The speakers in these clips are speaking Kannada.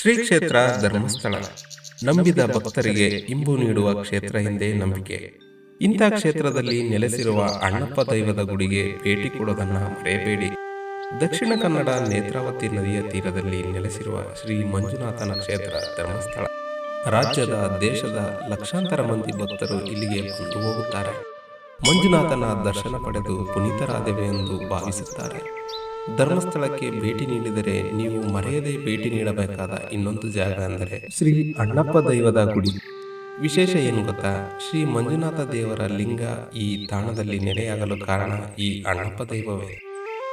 ಶ್ರೀ ಕ್ಷೇತ್ರ ಧರ್ಮಸ್ಥಳ. ನಂಬಿದ ಭಕ್ತರಿಗೆ ಇಂಬು ನೀಡುವ ಕ್ಷೇತ್ರ ಎಂದೇ ನಂಬಿಕೆ. ಇಂಥ ಕ್ಷೇತ್ರದಲ್ಲಿ ನೆಲೆಸಿರುವ ಅಣ್ಣಪ್ಪ ದೈವದ ಗುಡಿಗೆ ಭೇಟಿ ಕೊಡೋದನ್ನ ಮರೆಯಬೇಡಿ. ದಕ್ಷಿಣ ಕನ್ನಡ ನೇತ್ರಾವತಿ ನದಿಯ ತೀರದಲ್ಲಿ ನೆಲೆಸಿರುವ ಶ್ರೀ ಮಂಜುನಾಥನ ಕ್ಷೇತ್ರ ಧರ್ಮಸ್ಥಳ. ರಾಜ್ಯದ, ದೇಶದ ಲಕ್ಷಾಂತರ ಮಂದಿ ಭಕ್ತರು ಇಲ್ಲಿಗೆ ಬಂದು ಹೋಗುತ್ತಾರೆ. ಮಂಜುನಾಥನ ದರ್ಶನ ಪಡೆದು ಪುನೀತರಾದೆವೆ ಎಂದು ಭಾವಿಸುತ್ತಾರೆ. ಧರ್ಮಸ್ಥಳಕ್ಕೆ ಭೇಟಿ ನೀಡಿದರೆ ನೀವು ಮರೆಯದೆ ಭೇಟಿ ನೀಡಬೇಕಾದ ಇನ್ನೊಂದು ಜಾಗ ಅಂದರೆ ಶ್ರೀ ಅಣ್ಣಪ್ಪ ದೈವದ ಗುಡಿ. ವಿಶೇಷ ಏನು ಗೊತ್ತಾ? ಶ್ರೀ ಮಂಜುನಾಥ ದೇವರ ಲಿಂಗ ಈ ತಾಣದಲ್ಲಿ ನೆಲೆಯಾಗಲು ಕಾರಣ ಈ ಅಣ್ಣಪ್ಪ ದೈವವೇ.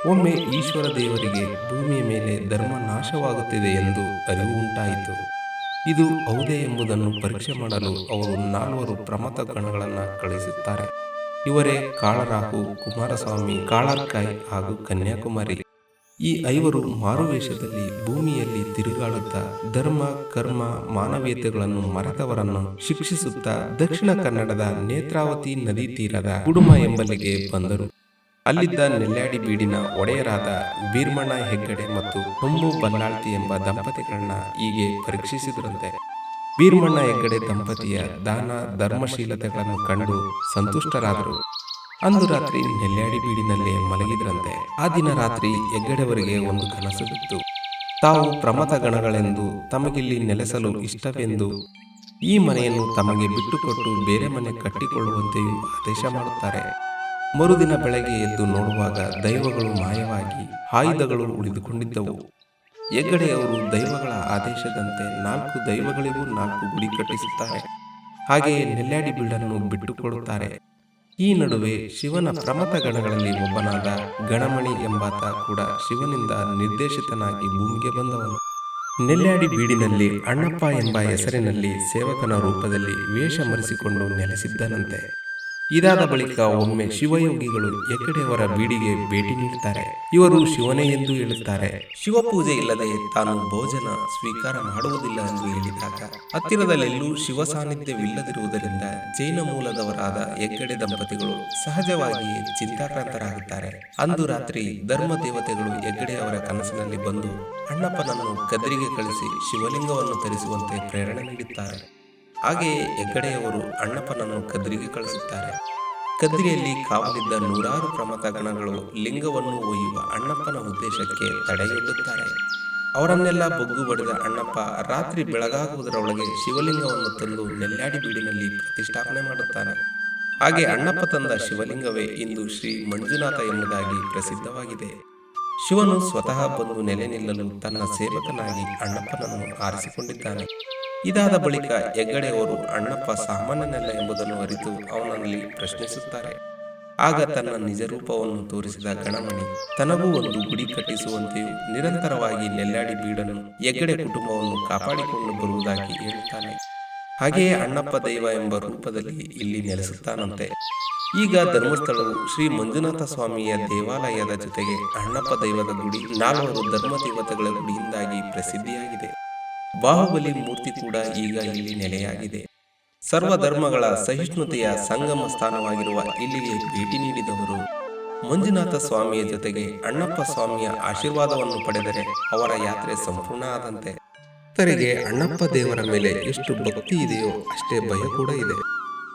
ಒಮ್ಮೆ ಈಶ್ವರ ದೇವರಿಗೆ ಭೂಮಿಯ ಮೇಲೆ ಧರ್ಮ ನಾಶವಾಗುತ್ತಿದೆ ಎಂದು ಅರಿವು ಉಂಟಾಯಿತು. ಇದು ಹೌದೇ ಎಂಬುದನ್ನು ಪರೀಕ್ಷೆ ಮಾಡಲು ಅವರು ನಾಲ್ವರು ಪ್ರಮತ ಗಣಗಳನ್ನು ಕಳುಹಿಸುತ್ತಾರೆ. ಇವರೇ ಕಾಳರಾಹು ಕುಮಾರಸ್ವಾಮಿ, ಕಾಳರ್ಕಾಯ್ ಹಾಗೂ ಕನ್ಯಾಕುಮಾರಿ. ಈ ಐವರು ಮಾರುವೇಷದಲ್ಲಿ ಭೂಮಿಯಲ್ಲಿ ತಿರುಗಾಡುತ್ತಾ ಧರ್ಮ, ಕರ್ಮ, ಮಾನವೀಯತೆಗಳನ್ನು ಮರೆತವರನ್ನು ಶಿಕ್ಷಿಸುತ್ತಾ ದಕ್ಷಿಣ ಕನ್ನಡದ ನೇತ್ರಾವತಿ ನದಿ ತೀರದ ಕುಡುಮ ಎಂಬಲ್ಲಿಗೆ ಬಂದರು. ಅಲ್ಲಿದ್ದ ನೆಲ್ಯಾಡಿ ಬೀಡಿನ ಒಡೆಯರಾದ ಬೀರ್ಮಣ್ಣ ಹೆಗ್ಗಡೆ ಮತ್ತು ಹೊಂಬು ಬಲ್ಲಾಳ್ತಿ ಎಂಬ ದಂಪತಿಗಳನ್ನ ಹೀಗೆ ಪರೀಕ್ಷಿಸಿದ್ರಂತೆ. ಬೀರ್ಮಣ್ಣ ಹೆಗ್ಗಡೆ ದಂಪತಿಯ ದಾನ ಧರ್ಮಶೀಲತೆಗಳನ್ನು ಕಂಡು ಸಂತುಷ್ಟರಾದರು. ಅಂದು ರಾತ್ರಿ ನೆಲ್ಯಾಡಿ ಬೀಡಿನಲ್ಲೇ ಮಲಗಿದ್ರಂತೆ. ಆ ದಿನ ರಾತ್ರಿ ಹೆಗ್ಗಡೆವರಿಗೆ ಒಂದು ಕನಸು ಬಿತ್ತು. ತಾವು ಪ್ರಮಥ ಗಣಗಳೆಂದು ತಮಗಿಲ್ಲಿ ನೆಲೆಸಲು ಇಷ್ಟವೆಂದು ಈ ಮನೆಯನ್ನು ತಮಗೆ ಬಿಟ್ಟುಕೊಟ್ಟು ಬೇರೆ ಮನೆ ಕಟ್ಟಿಕೊಳ್ಳುವಂತೆಯೂ ಆದೇಶ ಮಾಡುತ್ತಾರೆ. ಮರುದಿನ ಬೆಳಗ್ಗೆ ಎದ್ದು ನೋಡುವಾಗ ದೈವಗಳು ಮಾಯವಾಗಿ ಆಯುಧಗಳು ಉಳಿದುಕೊಂಡಿದ್ದವು. ಹೆಗ್ಗಡೆಯವರು ದೈವಗಳ ಆದೇಶದಂತೆ ನಾಲ್ಕು ದೈವಗಳಿಗೂ ನಾಲ್ಕು ಗುಡಿ ಕಟ್ಟಿಸುತ್ತಾರೆ. ಹಾಗೆಯೇ ನೆಲ್ಯಾಡಿ ಬೀಡನ್ನು ಬಿಟ್ಟುಕೊಡುತ್ತಾರೆ. ಈ ನಡುವೆ ಶಿವನ ಪ್ರಮಥ ಗಣಗಳಲ್ಲಿ ಒಬ್ಬನಾದ ಗಣಮಣಿ ಎಂಬಾತ ಕೂಡ ಶಿವನಿಂದ ನಿರ್ದೇಶಿತನಾಗಿ ಭೂಮಿಗೆ ಬಂದವನು. ನೆಲ್ಲಾಡಿ ಬೀಡಿನಲ್ಲಿ ಅಣ್ಣಪ್ಪ ಎಂಬ ಹೆಸರಿನಲ್ಲಿ ಸೇವಕನ ರೂಪದಲ್ಲಿ ವೇಷ ಮರೆಸಿಕೊಂಡು ನೆಲೆಸಿದ್ದನಂತೆ. ಇದಾದ ಬಳಿಕ ಒಮ್ಮೆ ಶಿವಯೋಗಿಗಳು ಎಕ್ಕಡೆಯವರ ಬೀಡಿಗೆ ಭೇಟಿ ನೀಡುತ್ತಾರೆ. ಇವರು ಶಿವನೇ ಎಂದು ಹೇಳುತ್ತಾರೆ. ಶಿವಪೂಜೆ ಇಲ್ಲದೆ ತಾನು ಭೋಜನ ಸ್ವೀಕಾರ ಮಾಡುವುದಿಲ್ಲ ಎಂದು ಹೇಳಿದಾಗ ಹತ್ತಿರದಲ್ಲೆಲ್ಲೂ ಶಿವ ಸಾನ್ನಿಧ್ಯವಿಲ್ಲದಿರುವುದರಿಂದ ಜೈನ ಮೂಲದವರಾದ ಎಕ್ಕಡೆ ದಂಪತಿಗಳು ಸಹಜವಾಗಿಯೇ ಚಿಂತಾಕ್ರಾಂತರಾಗುತ್ತಾರೆ. ಅಂದು ರಾತ್ರಿ ಧರ್ಮ ದೇವತೆಗಳು ಹೆಗ್ಗಡೆಯವರ ಕನಸಿನಲ್ಲಿ ಬಂದು ಅಣ್ಣಪ್ಪನನ್ನು ಕದರಿಗೆ ಕಳಿಸಿ ಶಿವಲಿಂಗವನ್ನು ತರಿಸುವಂತೆ ಪ್ರೇರಣೆ ನೀಡುತ್ತಾರೆ. ಹಾಗೆಯೇ ಹೆಗ್ಗಡೆಯವರು ಅಣ್ಣಪ್ಪನನ್ನು ಕದ್ರಿಗೆ ಕಳಿಸುತ್ತಾರೆ. ಕದ್ರಿಯಲ್ಲಿ ಕಾವಲಿದ್ದ ನೂರಾರು ಪ್ರಮತ ಗಣಗಳು ಲಿಂಗವನ್ನು ಒಯ್ಯುವ ಅಣ್ಣಪ್ಪನ ಉದ್ದೇಶಕ್ಕೆ ತಡೆಯೊಡ್ಡುತ್ತಾರೆ. ಅವರನ್ನೆಲ್ಲ ಬೊಗ್ಗು ಬಡಿದ ಅಣ್ಣಪ್ಪ ರಾತ್ರಿ ಬೆಳಗಾಗುವುದರೊಳಗೆ ಶಿವಲಿಂಗವನ್ನು ತಂದು ನೆಲ್ಲಾಡಿ ಬೀಡಿನಲ್ಲಿ ಪ್ರತಿಷ್ಠಾಪನೆ ಮಾಡುತ್ತಾನೆ. ಹಾಗೆ ಅಣ್ಣಪ್ಪ ತಂದ ಶಿವಲಿಂಗವೇ ಇಂದು ಶ್ರೀ ಮಂಜುನಾಥ ಎಂಬುದಾಗಿ ಪ್ರಸಿದ್ಧವಾಗಿದೆ. ಶಿವನು ಸ್ವತಃ ಬಂದು ನೆಲೆ ನಿಲ್ಲಲು ತನ್ನ ಸೇವಕನಾಗಿ ಅಣ್ಣಪ್ಪನನ್ನು ಆರಿಸಿಕೊಂಡಿದ್ದಾನೆ. ಇದಾದ ಬಳಿಕ ಹೆಗ್ಗಡೆಯವರು ಅಣ್ಣಪ್ಪ ಸಾಮಾನ್ಯನಲ್ಲ ಎಂಬುದನ್ನು ಅರಿತು ಅವನಲ್ಲಿ ಪ್ರಶ್ನಿಸುತ್ತಾರೆ. ಆಗ ತನ್ನ ನಿಜ ರೂಪವನ್ನು ತೋರಿಸಿದ ಗಣಮಣಿ ತನಗೂ ಒಂದು ಗುಡಿ ಕಟ್ಟಿಸುವಂತೆಯೂ ನಿರಂತರವಾಗಿ ನೆಲ್ಲಾಡಿ ಬೀಡನ್ನು ಹೆಗ್ಗಡೆ ಕುಟುಂಬವನ್ನು ಕಾಪಾಡಿಕೊಂಡು ಬರುವುದಾಗಿ ಹೇಳುತ್ತಾನೆ ಹಾಗೆಯೇ ಅಣ್ಣಪ್ಪ ದೈವ ಎಂಬ ರೂಪದಲ್ಲಿ ಇಲ್ಲಿ ನೆಲೆಸುತ್ತಾನಂತೆ. ಈಗ ಧರ್ಮಸ್ಥಳವು ಶ್ರೀ ಮಂಜುನಾಥ ಸ್ವಾಮಿಯ ದೇವಾಲಯದ ಜೊತೆಗೆ ಅಣ್ಣಪ್ಪ ದೈವದ ಗುಡಿ ನಾಲ್ವರು ಧರ್ಮ ದೇವತೆಗಳ ಗುಡಿಯಿಂದಾಗಿ ಪ್ರಸಿದ್ಧಿಯಾಗಿದೆ. ಬಾಹುಬಲಿ ಮೂರ್ತಿ ಕೂಡ ಈಗ ಇಲ್ಲಿ ನೆಲೆಯಾಗಿದೆ. ಸರ್ವ ಧರ್ಮಗಳ ಸಹಿಷ್ಣುತೆಯ ಸಂಗಮ ಸ್ಥಾನವಾಗಿರುವ ಇಲ್ಲಿಗೆ ಭೇಟಿ ನೀಡಿದವರು ಮಂಜುನಾಥ ಸ್ವಾಮಿಯ ಜೊತೆಗೆ ಅಣ್ಣಪ್ಪ ಸ್ವಾಮಿಯ ಆಶೀರ್ವಾದವನ್ನು ಪಡೆದರೆ ಅವರ ಯಾತ್ರೆ ಸಂಪೂರ್ಣ ಆದಂತೆ. ಭಕ್ತರಿಗೆ ಅಣ್ಣಪ್ಪ ದೇವರ ಮೇಲೆ ಎಷ್ಟು ಭಕ್ತಿ ಇದೆಯೋ ಅಷ್ಟೇ ಭಯ ಕೂಡ ಇದೆ.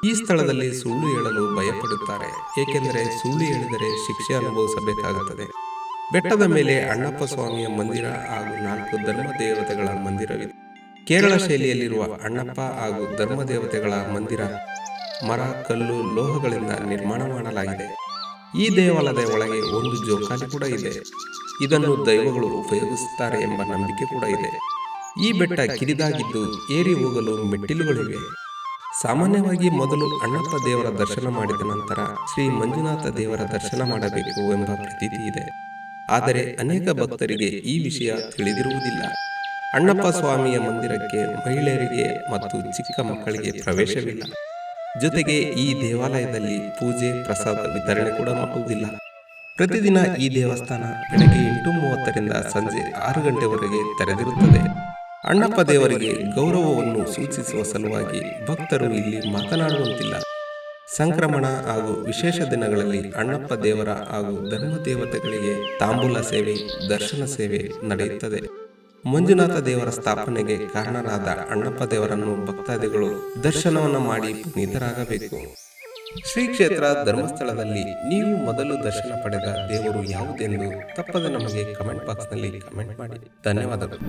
ಈ ಸ್ಥಳದಲ್ಲಿ ಸುಳ್ಳು ಹೇಳಲು ಭಯಪಡುತ್ತಾರೆ. ಏಕೆಂದರೆ ಸುಳ್ಳು ಹೇಳಿದರೆ ಶಿಕ್ಷೆ ಅನುಭವಿಸಬೇಕಾಗುತ್ತದೆ. ಬೆಟ್ಟದ ಮೇಲೆ ಅಣ್ಣಪ್ಪ ಸ್ವಾಮಿಯ ಮಂದಿರ ಹಾಗೂ ನಾಲ್ಕು ಧರ್ಮ ದೇವತೆಗಳ ಮಂದಿರವಿದೆ. ಕೇರಳ ಶೈಲಿಯಲ್ಲಿರುವ ಅಣ್ಣಪ್ಪ ಹಾಗೂ ಧರ್ಮ ದೇವತೆಗಳ ಮಂದಿರ ಮರ, ಕಲ್ಲು, ಲೋಹಗಳಿಂದ ನಿರ್ಮಾಣ ಮಾಡಲಾಗಿದೆ. ಈ ದೇವಾಲಯದ ಒಳಗೆ ಒಂದು ಜೋಕಾಲಿ ಕೂಡ ಇದೆ. ಇದನ್ನು ದೈವಗಳು ಉಪಯೋಗಿಸುತ್ತಾರೆ ಎಂಬ ನಂಬಿಕೆ ಕೂಡ ಇದೆ. ಈ ಬೆಟ್ಟ ಕಿರಿದಾಗಿದ್ದು ಏರಿ ಹೋಗಲು ಮೆಟ್ಟಿಲುಗಳಿವೆ. ಸಾಮಾನ್ಯವಾಗಿ ಮೊದಲು ಅಣ್ಣಪ್ಪ ದೇವರ ದರ್ಶನ ಮಾಡಿದ ನಂತರ ಶ್ರೀ ಮಂಜುನಾಥ ದೇವರ ದರ್ಶನ ಮಾಡಬೇಕು ಎಂಬ ಪ್ರತೀತಿ ಇದೆ. ಆದರೆ ಅನೇಕ ಭಕ್ತರಿಗೆ ಈ ವಿಷಯ ತಿಳಿದಿರುವುದಿಲ್ಲ. ಅಣ್ಣಪ್ಪ ಸ್ವಾಮಿಯ ಮಂದಿರಕ್ಕೆ ಮಹಿಳೆಯರಿಗೆ ಮತ್ತು ಚಿಕ್ಕ ಮಕ್ಕಳಿಗೆ ಪ್ರವೇಶವಿಲ್ಲ. ಜೊತೆಗೆ ಈ ದೇವಾಲಯದಲ್ಲಿ ಪೂಜೆ ಪ್ರಸಾದ ವಿತರಣೆ ಕೂಡ ಮಾಡುವುದಿಲ್ಲ. ಪ್ರತಿದಿನ ಈ ದೇವಸ್ಥಾನ ಬೆಳಗ್ಗೆ ಎಂಟು ಮೂವತ್ತರಿಂದ ಸಂಜೆ ಆರು ಗಂಟೆವರೆಗೆ ತೆರೆದಿರುತ್ತದೆ. ಅಣ್ಣಪ್ಪ ದೇವರಿಗೆ ಗೌರವವನ್ನು ಸೂಚಿಸುವ ಸಲುವಾಗಿ ಭಕ್ತರು ಇಲ್ಲಿ ಮಾತನಾಡುವಂತಿಲ್ಲ. ಸಂಕ್ರಮಣ ಹಾಗೂ ವಿಶೇಷ ದಿನಗಳಲ್ಲಿ ಅಣ್ಣಪ್ಪ ದೇವರ ಹಾಗೂ ಧರ್ಮ ದೇವತೆಗಳಿಗೆ ತಾಂಬೂಲ ಸೇವೆ, ದರ್ಶನ ಸೇವೆ ನಡೆಯುತ್ತದೆ. ಮಂಜುನಾಥ ದೇವರ ಸ್ಥಾಪನೆಗೆ ಕಾರಣರಾದ ಅಣ್ಣಪ್ಪ ದೇವರನ್ನು ಭಕ್ತಾದಿಗಳು ದರ್ಶನವನ್ನು ಮಾಡಿ ಪುನೀತರಾಗಬೇಕು. ಶ್ರೀ ಕ್ಷೇತ್ರ ಧರ್ಮಸ್ಥಳದಲ್ಲಿ ನೀವು ಮೊದಲು ದರ್ಶನ ಪಡೆದ ದೇವರು ಯಾವುದೆಂದು ತಪ್ಪದೆ ನಮಗೆ ಕಮೆಂಟ್ ಬಾಕ್ಸ್ನಲ್ಲಿ ಕಮೆಂಟ್ ಮಾಡಿ. ಧನ್ಯವಾದಗಳು.